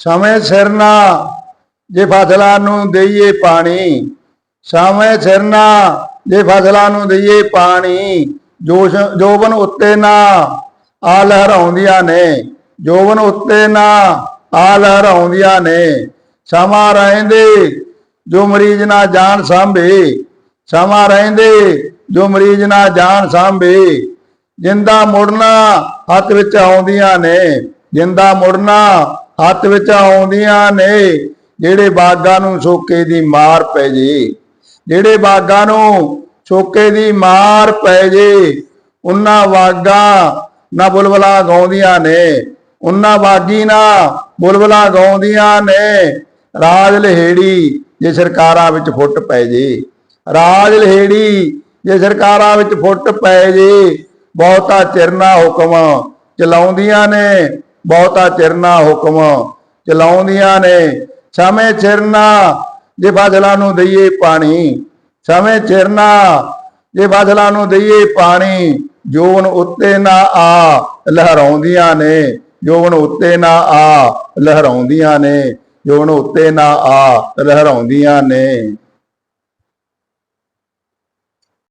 ਸਮੇਂ ਸਿਰ ਨਾ ਜੇ ਫਸਲਾਂ ਨੂੰ ਦੇਈਏ ਪਾਣੀ, ਸਮੇਂ ਸਿਰ ਨਾ ਜੇ ਫਸਲਾਂ ਨੂੰ ਦੇਈਏ ਪਾਣੀ, ਜੋਸ਼, ਜੋਬਨ ਉੱਤੇ ਨਾ ਆ ਲਹਿਰਾਉਂਦੀਆਂ ਨੇ, ਜੋਬਨ ਉੱਤੇ ਨਾ ਆ ਲਹਿਰਾਉਂਦੀਆਂ ਨੇ। ਸਮਾਂ ਰਹਿੰਦੇ ਜੋ ਮਰੀਜ਼ ਨਾ ਜਾਣ ਸਾਂਭੇ, ਸਮਾਂ ਰਹਿੰਦੇ ਜੋ ਮਰੀਜ਼ ਨਾ ਜਾਣ ਸਾਂਭੇ। ਜਿੰਦਾ ਮੁੜਨਾ ਹੱਥ ਵਿੱਚ ਆਉਂਦੀਆਂ ਨੇ, ਜਿੰਦਾ ਮੁੜਨਾ ਹੱਥ ਵਿੱਚ ਆਉਂਦੀਆਂ ਨੇ, ਜਿਹੜੇ ਬਾਗਾਂ ਨੂੰ ਸੋਕੇ ਦੀ ਮਾਰ ਪੈ ਜੇ। ਜਿਹੜੇ ਬਾਗਾਂ ਨੂੰ ਸੋਕੇ ਦੀ ਮਾਰ ਪੈ ਜੇ, ਉਹਨਾਂ ਬਾਗਾਂ ਨਾ ਬੁਲਬੁਲਾ ਗਾਉਂਦੀਆਂ ਨੇ। ਉਹਨਾਂ ਬਾਗੀ ਨਾ ਬੁਲਬਲਾ ਗਾਉਂਦੀਆਂ ਨੇ। ਰਾਜ ਲਹੇੜੀ ਜੇ ਸਰਕਾਰਾਂ ਵਿੱਚ ਫੁੱਟ ਪੈ ਜੇ। ਰਾਜ ਲਹੇੜੀ ਜੇ ਸਰਕਾਰਾਂ ਵਿੱਚ ਫੁੱਟ ਪੈ ਜੇ, ਬਹੁਤਾ ਚਿਰਨਾ ਹੁਕਮ ਚਲਾਉਂਦੀਆਂ ਨੇ। ਬਹੁਤਾ ਚਿਰਨਾ ਹੁਕਮ ਚਲਾਉਂਦੀਆਂ ਨੇ। ਸਮੇਂ ਚਿਰਨਾ ਜੇ ਫਸਲਾਂ ਨੂੰ ਦਈਏ ਪਾਣੀ। ਸਮੇਂ ਚਿਰਨਾ ਜੇ ਫਸਲਾਂ ਨੂੰ ਦਈਏ ਪਾਣੀ। ਜੋਵਨ ਉੱਤੇ ਨਾ ਆ, ਲਹਿਰਾਉਂਦੀਆਂ ਨੇ। ਜੋਵਨ ਉੱਤੇ ਨਾ ਆ, ਲਹਿਰਾਉਂਦੀਆਂ ਨੇ। ਜੋਵਨ ਉੱਤੇ ਨਾ ਆ, ਲਹਿਰਾਉਂਦੀਆਂ ਨੇ।